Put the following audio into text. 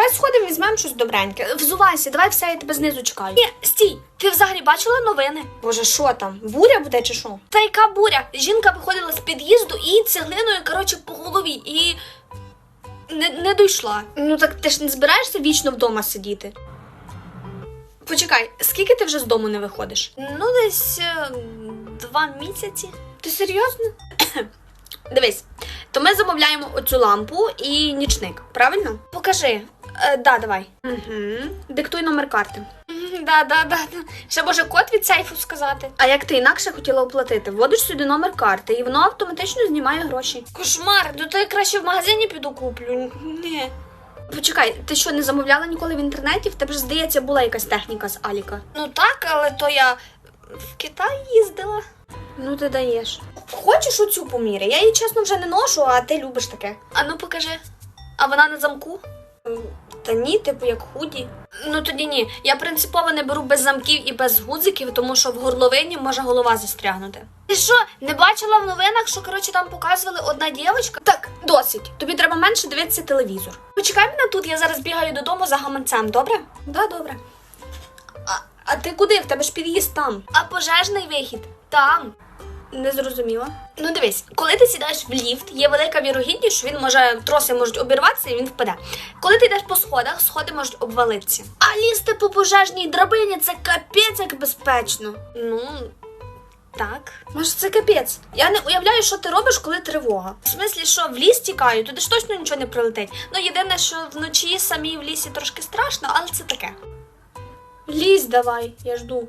давай сходимо, візьмемо щось добреньке. Взувайся, давай все, я тебе знизу чекаю. Ні, стій, ти взагалі бачила новини? Боже, що там? Буря буде чи що? Та яка буря? Жінка виходила з під'їзду і цеглиною, коротше, по голові і не, не дійшла. Ну так ти ж не збираєшся вічно вдома сидіти. Почекай, скільки ти вже з дому не виходиш? Ну, десь е, два місяці. Ти серйозно? Дивись, то ми замовляємо оцю лампу і нічник, правильно? Покажи. Е, да, давай. Угу. Диктуй номер карти. Да, да, да. Ще може код від сейфу сказати. А як ти інакше хотіла оплатити? Вводиш сюди номер карти, і воно автоматично знімає гроші. Кошмар, ну то я краще в магазині піду куплю. Ні. Почекай, ти що не замовляла ніколи в інтернеті? В тебе ж здається була якась техніка з Аліка. Ну так, але то я в Китай їздила. Ну ти даєш. Хочеш оцю поміри? Я її чесно вже не ношу, а ти любиш таке. А ну покажи. А вона на замку? Та ні, типу як худі. Ну тоді ні. Я принципово не беру без замків і без гудзиків, тому що в горловині може голова застрягнути. Ти що, не бачила в новинах, що коротше там показували одна дівчинка? Так, досить. Тобі треба менше дивитися телевізор. Почекай мене тут, я зараз бігаю додому за гаманцем, добре? Да, добре. А, а ти куди? В тебе ж під'їзд там. А пожежний вихід там. Не зрозуміла. Ну дивись, коли ти сідаєш в ліфт, є велика вірогідність, що він може троси можуть обірватися і він впаде. Коли ти йдеш по сходах, сходи можуть обвалитися. А лізти по пожежній драбині це капець як безпечно. Ну, Так. може, це капець. Я не уявляю, що ти робиш, коли тривога. В смислі, що в ліс тікаю, туди ж точно нічого не прилетить. Ну єдине, що вночі самій в лісі трошки страшно, але це таке. Лізь давай, я жду.